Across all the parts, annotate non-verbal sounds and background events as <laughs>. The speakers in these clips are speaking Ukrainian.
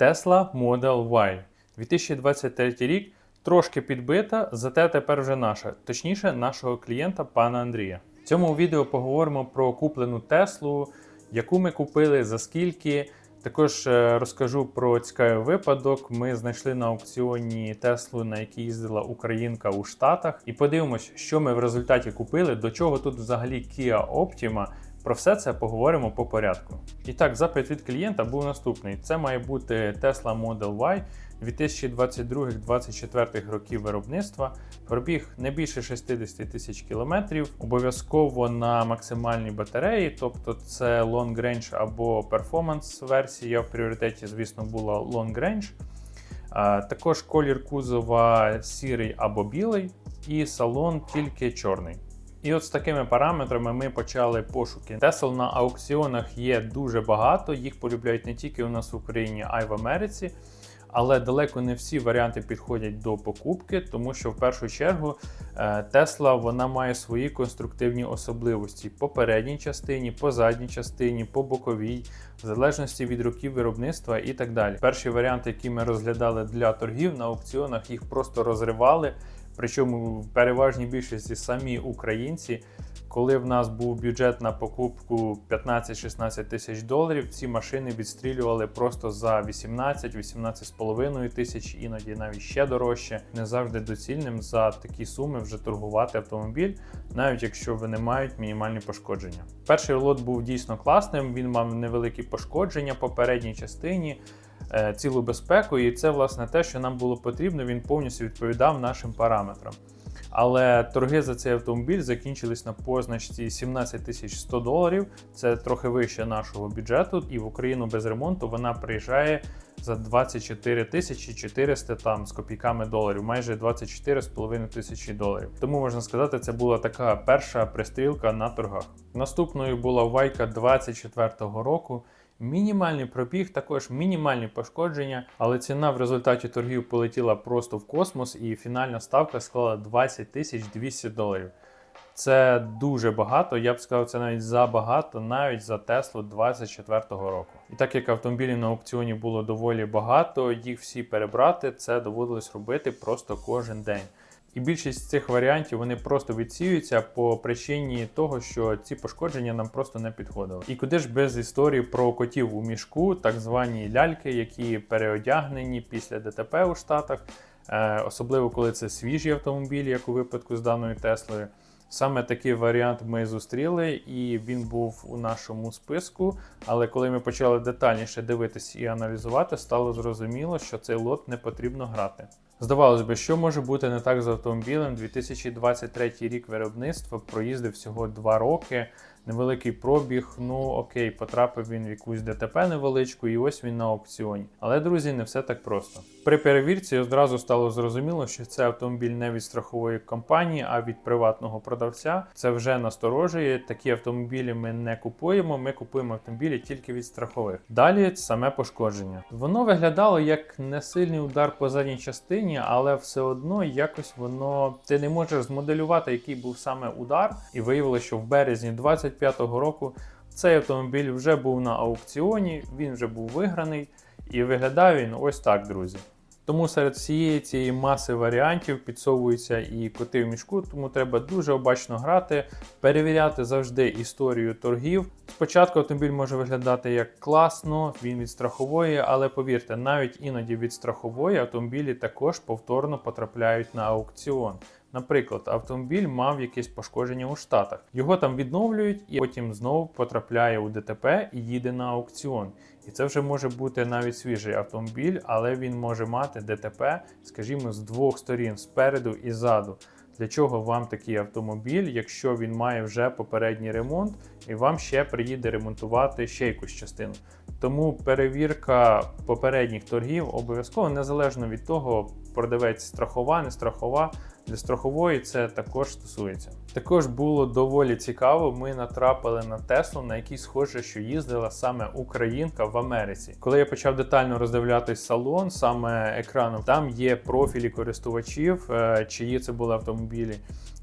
Tesla Model Y. 2023 рік трошки підбита, зате тепер вже наша, точніше, нашого клієнта пана Андрія. В цьому відео поговоримо про куплену Теслу, яку ми купили, за скільки. Також е, розкажу про цікавий випадок. Ми знайшли на аукціоні Теслу, на якій їздила українка у Штатах, і подивимось, що ми в результаті купили, до чого тут взагалі Kia Optima. Про все це поговоримо по порядку. І так, запит від клієнта був наступний: це має бути Tesla Model Y 2022-2024 років виробництва. Пробіг не більше 60 тисяч кілометрів, обов'язково на максимальній батареї, тобто це Long Range або Performance версія. В пріоритеті, звісно, була Long Range. Також колір кузова сірий або білий, і салон тільки чорний. І от з такими параметрами ми почали пошуки. Тесел на аукціонах є дуже багато, їх полюбляють не тільки у нас в Україні, а й в Америці. Але далеко не всі варіанти підходять до покупки, тому що в першу чергу Тесла вона має свої конструктивні особливості по передній частині, по задній частині, по боковій, в залежності від років виробництва і так далі. Перші варіанти, які ми розглядали для торгів на аукціонах, їх просто розривали. Причому в переважній більшості самі українці, коли в нас був бюджет на покупку 15-16 тисяч доларів, ці машини відстрілювали просто за 18-18,5 тисяч, іноді навіть ще дорожче. Не завжди доцільним за такі суми вже торгувати автомобіль, навіть якщо вони мають мінімальні пошкодження. Перший лот був дійсно класним. Він мав невеликі пошкодження по передній частині цілу безпеку, і це власне те, що нам було потрібно. Він повністю відповідав нашим параметрам. Але торги за цей автомобіль закінчились на позначці 17 тисяч 100 доларів. Це трохи вище нашого бюджету, і в Україну без ремонту вона приїжджає за 24 тисячі 400 там з копійками доларів, майже 24,5 тисячі доларів. Тому можна сказати, це була така перша пристрілка на торгах. Наступною була Вайка 24-го року. Мінімальний пробіг, також мінімальні пошкодження, але ціна в результаті торгів полетіла просто в космос, і фінальна ставка склала 20 тисяч 200 доларів. Це дуже багато, я б сказав, це навіть забагато, навіть за Теслу 24-го року. І так як автомобілів на аукціоні було доволі багато, їх всі перебрати, це доводилось робити просто кожен день. І більшість цих варіантів вони просто відсіюються по причині того, що ці пошкодження нам просто не підходили. І куди ж без історії про котів у мішку, так звані ляльки, які переодягнені після ДТП у Штатах, е, особливо коли це свіжі автомобілі, як у випадку з даною Теслою. Саме такий варіант ми зустріли, і він був у нашому списку. Але коли ми почали детальніше дивитись і аналізувати, стало зрозуміло, що цей лот не потрібно грати. Здавалось би, що може бути не так з автомобілем. 2023 рік виробництва проїздив всього 2 роки. Невеликий пробіг, ну окей, потрапив він в якусь ДТП невеличку, і ось він на аукціоні. Але, друзі, не все так просто. При перевірці одразу стало зрозуміло, що це автомобіль не від страхової компанії, а від приватного продавця. Це вже насторожує. Такі автомобілі ми не купуємо. Ми купуємо автомобілі тільки від страхових. Далі саме пошкодження. Воно виглядало як не сильний удар по задній частині, але все одно якось воно ти не можеш змоделювати, який був саме удар, і виявилося, що в березні 25-го року цей автомобіль вже був на аукціоні, він вже був виграний, і виглядав він ось так, друзі. Тому серед всієї цієї маси варіантів підсовуються і коти в мішку, тому треба дуже обачно грати, перевіряти завжди історію торгів. Спочатку автомобіль може виглядати як класно, він від страхової, але повірте, навіть іноді від страхової автомобілі також повторно потрапляють на аукціон. Наприклад, автомобіль мав якесь пошкодження у Штатах. Його там відновлюють і потім знову потрапляє у ДТП і їде на аукціон. І це вже може бути навіть свіжий автомобіль, але він може мати ДТП, скажімо, з двох сторін, спереду і ззаду. Для чого вам такий автомобіль, якщо він має вже попередній ремонт, і вам ще приїде ремонтувати ще якусь частину. Тому перевірка попередніх торгів обов'язково незалежно від того, продавець страхова, не страхова. Для страхової це також стосується. Також було доволі цікаво. Ми натрапили на Теслу, на якій схоже, що їздила саме українка в Америці. Коли я почав детально роздивлятись салон, саме екраном, там є профілі користувачів, е, чиї це були автомобілі.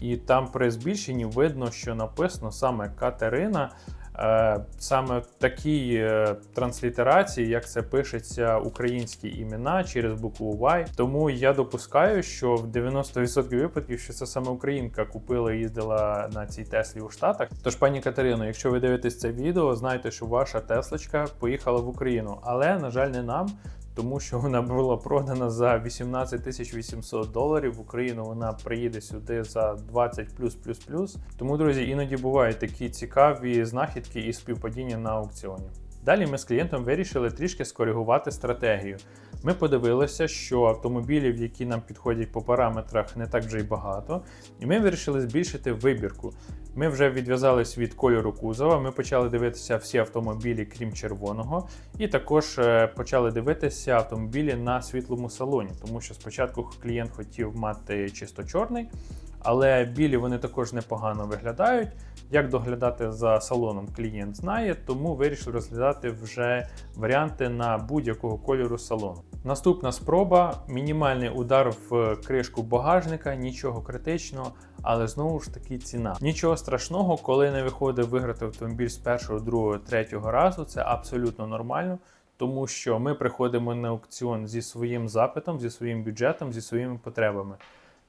І там при збільшенні видно, що написано саме Катерина. Е, саме такі е, транслітерації, як це пишеться українські імена через букву Y. Тому я допускаю, що в 90% випадків, що це саме українка купила і їздила на цій Теслі у Штатах. Тож, пані Катерино, якщо ви дивитесь це відео, знайте, що ваша Теслочка поїхала в Україну, але на жаль, не нам. Тому що вона була продана за 18 тисяч 800 доларів. В Україну вона приїде сюди за 20 плюс плюс плюс. Тому, друзі, іноді бувають такі цікаві знахідки і співпадіння на аукціоні. Далі ми з клієнтом вирішили трішки скоригувати стратегію. Ми подивилися, що автомобілів, які нам підходять по параметрах, не так вже й багато, і ми вирішили збільшити вибірку. Ми вже відв'язались від кольору кузова. Ми почали дивитися всі автомобілі, крім червоного, і також е, почали дивитися автомобілі на світлому салоні, тому що спочатку клієнт хотів мати чисто чорний, але білі вони також непогано виглядають. Як доглядати за салоном, клієнт знає, тому вирішив розглядати вже варіанти на будь-якого кольору салону. Наступна спроба: мінімальний удар в кришку багажника, нічого критичного, але знову ж таки ціна. Нічого страшного, коли не виходить виграти автомобіль з першого, другого, третього разу, це абсолютно нормально. Тому що ми приходимо на аукціон зі своїм запитом, зі своїм бюджетом, зі своїми потребами.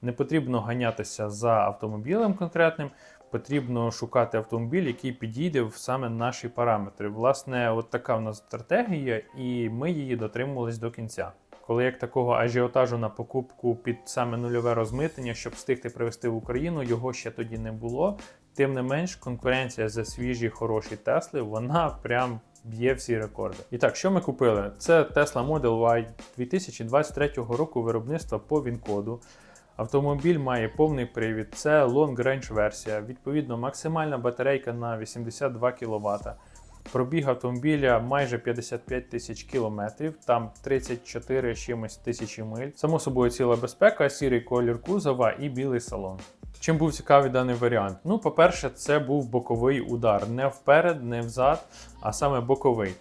Не потрібно ганятися за автомобілем конкретним, потрібно шукати автомобіль, який підійде в саме наші параметри. Власне, от така в нас стратегія, і ми її дотримувались до кінця. Коли як такого ажіотажу на покупку під саме нульове розмитнення, щоб встигти привезти в Україну, його ще тоді не було. Тим не менш, конкуренція за свіжі хороші Тесли, вона прям б'є всі рекорди. І так, що ми купили? Це Tesla Model Y 2023 року виробництва по він-коду. Автомобіль має повний привід, це Long Range версія, відповідно, максимальна батарейка на 82 кВт. Пробіг автомобіля майже 55 тисяч кілометрів, там 34 чимось тисячі миль. Само собою ціла безпека, сірий колір кузова і білий салон. Чим був цікавий даний варіант? Ну, по-перше, це був боковий удар. Не вперед, не взад, а саме боковий.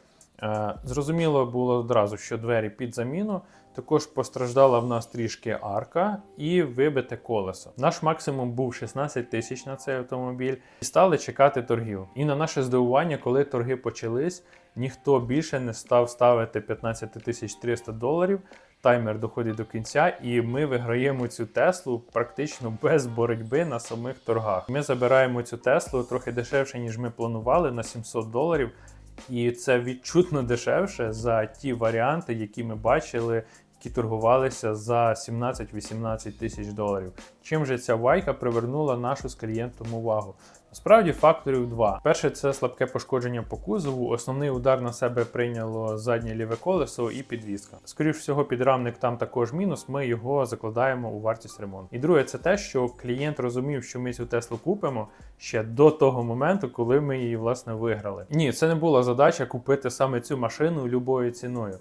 Е, Зрозуміло було одразу, що двері під заміну. Також постраждала в нас трішки арка і вибите колесо. Наш максимум був 16 тисяч на цей автомобіль, і стали чекати торгів. І на наше здивування, коли торги почались, ніхто більше не став ставити 15 тисяч 300 доларів. Таймер доходить до кінця, і ми виграємо цю Теслу практично без боротьби на самих торгах. Ми забираємо цю Теслу трохи дешевше, ніж ми планували, на 700 доларів. І це відчутно дешевше за ті варіанти, які ми бачили, які торгувалися за 17-18 тисяч доларів. Чим же ця вайка привернула нашу з клієнтом увагу? Насправді факторів два. Перше, це слабке пошкодження по кузову. Основний удар на себе прийняло заднє ліве колесо і підвізка. Скоріше всього, підрамник там також мінус. Ми його закладаємо у вартість ремонту. І друге, це те, що клієнт розумів, що ми цю Теслу купимо ще до того моменту, коли ми її власне виграли. Ні, це не була задача купити саме цю машину любою ціною.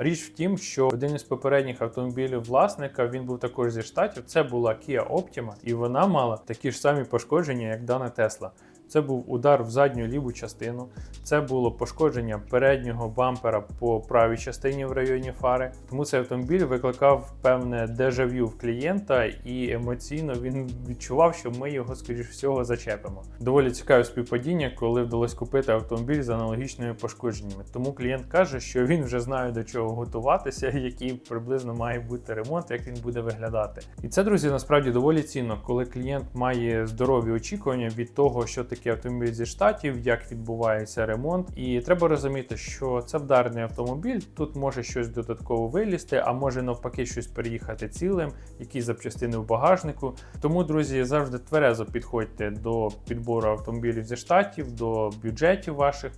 Річ в тім, що один із попередніх автомобілів власника він був також зі штатів. Це була Kia Optima, і вона мала такі ж самі пошкодження, як дана Tesla. Це був удар в задню ліву частину, це було пошкодження переднього бампера по правій частині в районі фари. Тому цей автомобіль викликав певне дежавю в клієнта, і емоційно він відчував, що ми його, скоріш всього, зачепимо. Доволі цікаве співпадіння, коли вдалося купити автомобіль з аналогічними пошкодженнями. Тому клієнт каже, що він вже знає до чого готуватися, <laughs> який приблизно має бути ремонт, як він буде виглядати. І це, друзі, насправді доволі цінно, коли клієнт має здорові очікування від того, що таке автомобіль зі штатів, як відбувається ремонт. І треба розуміти, що це вдарний автомобіль. Тут може щось додатково вилізти, а може навпаки щось переїхати цілим, якісь запчастини в багажнику. Тому, друзі, завжди тверезо підходьте до підбору автомобілів зі штатів, до бюджетів ваших.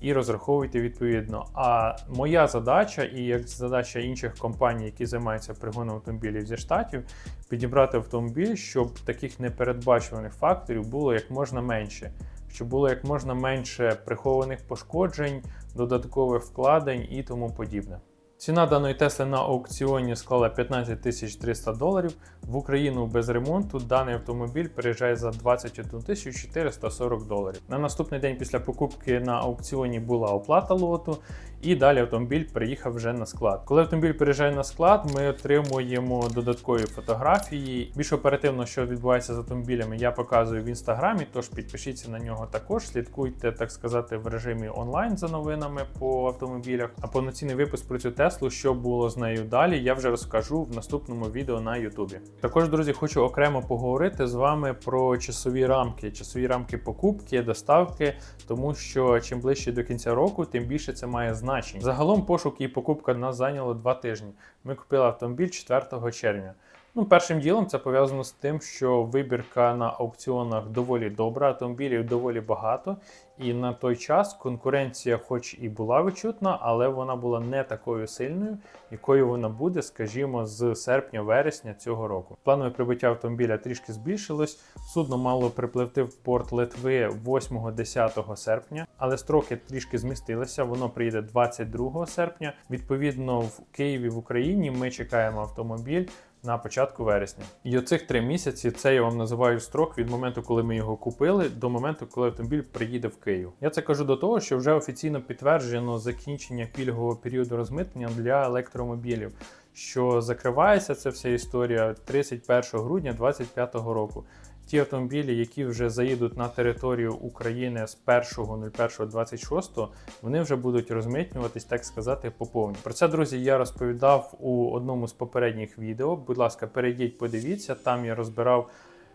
І розраховуйте відповідно. А моя задача, і як задача інших компаній, які займаються пригоном автомобілів зі штатів, підібрати автомобіль, щоб таких непередбачуваних факторів було як можна менше, щоб було як можна менше прихованих пошкоджень, додаткових вкладень і тому подібне. Ціна даної Тесли на аукціоні склала 15 300 доларів. В Україну без ремонту даний автомобіль приїжджає за 21 440 доларів. На наступний день після покупки на аукціоні була оплата лоту, І далі автомобіль приїхав вже на склад. Коли автомобіль приїжджає на склад, ми отримуємо додаткові фотографії. Більш оперативно, що відбувається з автомобілями, я показую в інстаграмі. Тож підпишіться на нього також. Слідкуйте, так сказати, в режимі онлайн за новинами по автомобілях. А повноцінний випуск про цю Теслу, що було з нею далі, я вже розкажу в наступному відео на Ютубі. Також, друзі, хочу окремо поговорити з вами про часові рамки, часові рамки покупки, доставки, тому що чим ближче до кінця року, тим більше це має значення. Загалом пошук і покупка нас зайняло два тижні. Ми купили автомобіль 4 червня. Ну, першим ділом це пов'язано з тим, що вибірка на аукціонах доволі добра, автомобілів доволі багато, і на той час конкуренція, хоч і була відчутна, але вона була не такою сильною, якою вона буде, скажімо, з серпня-вересня цього року. Планове прибуття автомобіля трішки збільшилось. Судно мало припливти в порт Литви 8-10 серпня, але строки трішки змістилися. Воно приїде 22 серпня. Відповідно, в Києві в Україні ми чекаємо автомобіль на початку вересня. І оцих три місяці це я вам називаю строк від моменту, коли ми його купили, до моменту, коли автомобіль приїде в Київ. Я це кажу до того, що вже офіційно підтверджено закінчення пільгового періоду розмитнення для електромобілів. Що закривається ця вся історія 31 грудня 2025 року. Ті автомобілі, які вже заїдуть на територію України з 1.01.26, вони вже будуть розмитнюватись, так сказати, по повній. Про це, друзі, я розповідав у одному з попередніх відео. Будь ласка, перейдіть, подивіться, там я розбирав.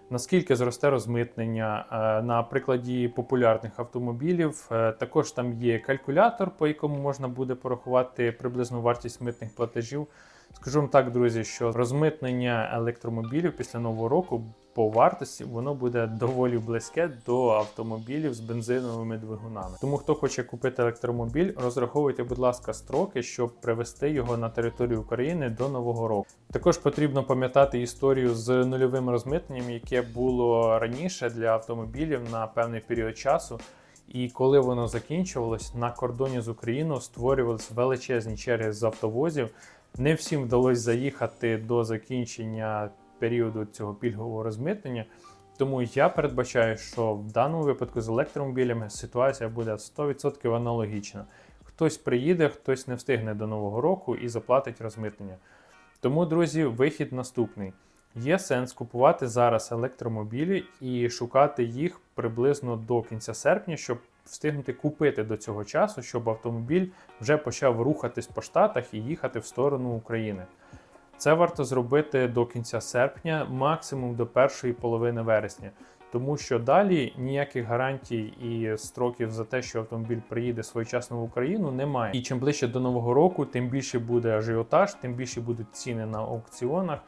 Наскільки зросте розмитнення Е, на прикладі популярних автомобілів? е, Також там є калькулятор, по якому можна буде порахувати приблизну вартість митних платежів. Скажу вам так, друзі, що розмитнення електромобілів після нового року по вартості воно буде доволі близьке до автомобілів з бензиновими двигунами. Тому хто хоче купити електромобіль, розраховуйте, будь ласка, строки, щоб привезти його на територію України до нового року. Також потрібно пам'ятати історію з нульовим розмитненням, яке було раніше для автомобілів на певний період часу. І коли воно закінчувалось, на кордоні з Україною створювалися величезні черги з автовозів. Не всім вдалося заїхати до закінчення періоду цього пільгового розмитнення. Тому я передбачаю, що в даному випадку з електромобілями ситуація буде 100% аналогічна. Хтось приїде, хтось не встигне до нового року і заплатить розмитнення. Тому, друзі, вихід наступний. Є сенс купувати зараз електромобілі і шукати їх приблизно до кінця серпня, щоб встигнути купити до цього часу, щоб автомобіль вже почав рухатись по штатах і їхати в сторону України. Це варто зробити до кінця серпня, максимум до першої половини вересня. Тому що далі ніяких гарантій і строків за те, що автомобіль приїде своєчасно в Україну, немає. І чим ближче до нового року, тим більше буде ажіотаж, тим більше будуть ціни на аукціонах,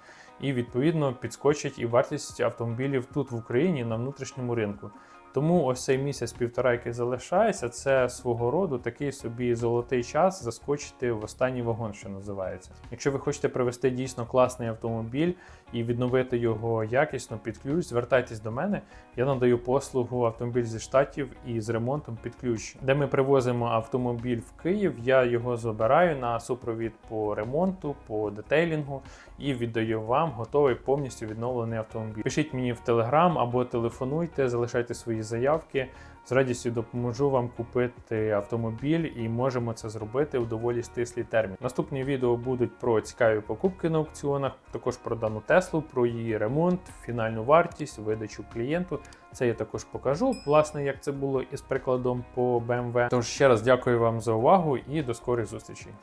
і відповідно підскочить і вартість автомобілів тут в Україні на внутрішньому ринку. Тому ось цей місяць-півтора, який залишається, це свого роду такий собі золотий час заскочити в останній вагон, що називається. Якщо ви хочете привезти дійсно класний автомобіль і відновити його якісно під ключ, звертайтесь до мене. Я надаю послугу автомобіль зі штатів і з ремонтом під ключ, де ми привозимо автомобіль в Київ. Я його забираю на супровід по ремонту, по детейлінгу і віддаю вам готовий повністю відновлений автомобіль. Пишіть мені в телеграм або телефонуйте, залишайте свої заявки. З радістю допоможу вам купити автомобіль і можемо це зробити у доволі стислий термін. Наступні відео будуть про цікаві покупки на аукціонах, також про дану Теслу, про її ремонт, фінальну вартість, видачу клієнту. Це я також покажу, власне, як це було із прикладом по BMW. Тож ще раз дякую вам за увагу і до скорих зустрічей.